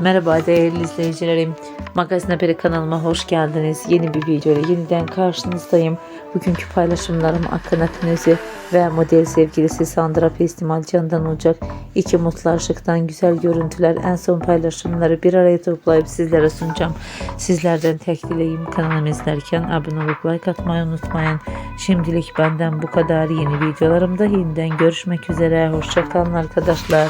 Merhaba değerli izleyicilerim. Magazin Haberi kanalıma hoş geldiniz. Yeni bir video ile yeniden karşınızdayım. Bugünkü paylaşımlarım Akın Akınözü ve model sevgilisi Sandra Festival Candan olacak İki mutlu aşıktan güzel görüntüler en son paylaşımları bir araya toplayıp sizlere sunacağım. Sizlerden tek dileğim kanalımı izlerken abone olup like atmayı unutmayın. Şimdilik benden bu kadar. Yeni videolarımda yeniden görüşmek üzere. Hoşçakalın arkadaşlar.